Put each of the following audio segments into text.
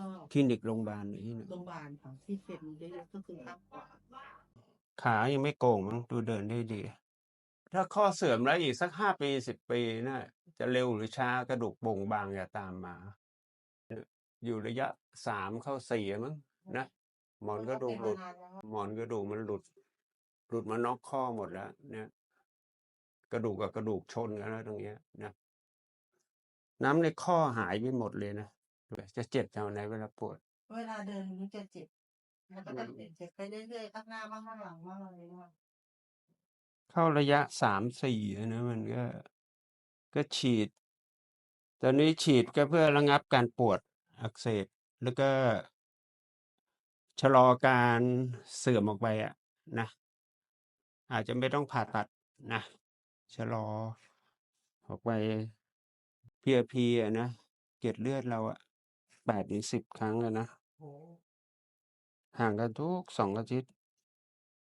ก็คลินิกโรงพยาบาลนี่นะโรงพยาบาลค่ะที่เป็นเยอะๆก็คือข้างขวาขายังไม่โก่งมั้งดูเดินได้ดี ถ้าข้อเสื่อมแล้วอีกสักห้าปีสิบปีน่ะจะเร็วหรือช้ากระดูกโป่งบางอย่าตามมา อยู่ระยะสามเข้าสี่มั้งนะหมอนกระดูกหลุด หมอนกระดูกมันหลุด หลุดมานอกข้อหมดแล้ว เนี่ย กระดูกกับกระดูกชนกันแล้วตรงเนี้ยนะน้ำในข้อหายไปหมดเลยนะ จะเจ็บแถวไหนเวลาปวด เวลาเดินมันจะเจ็บแล้วก็จะเจ็บเจ็บไปเรื่อยๆข้างหน้าบ้างข้างหลังบ้างอะไรบ้างเข้าระยะสามสี่นะมันก็ ก็ฉีด ตอนนี้ฉีดก็เพื่อระงับการปวดอักเสบแล้วก็ ชะลอการเสื่อมออกไปอะนะ อาจจะไม่ต้องผ่าตัดนะชะลอ ออกไปเพียพีอะนะเกล็ดเลือดเราอะ แปดถึงสิบครั้งอะนะโอ้ห่างกันทุกสองอาทิตย์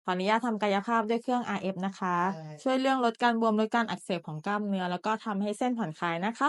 ขออนุญาตทำกายภาพด้วยเครื่อง RF นะคะช่วยเรื่องลดการบวมลดการอักเสบของกล้ามเนื้อ แล้วก็ทำให้เส้นผ่อนคลายนะคะ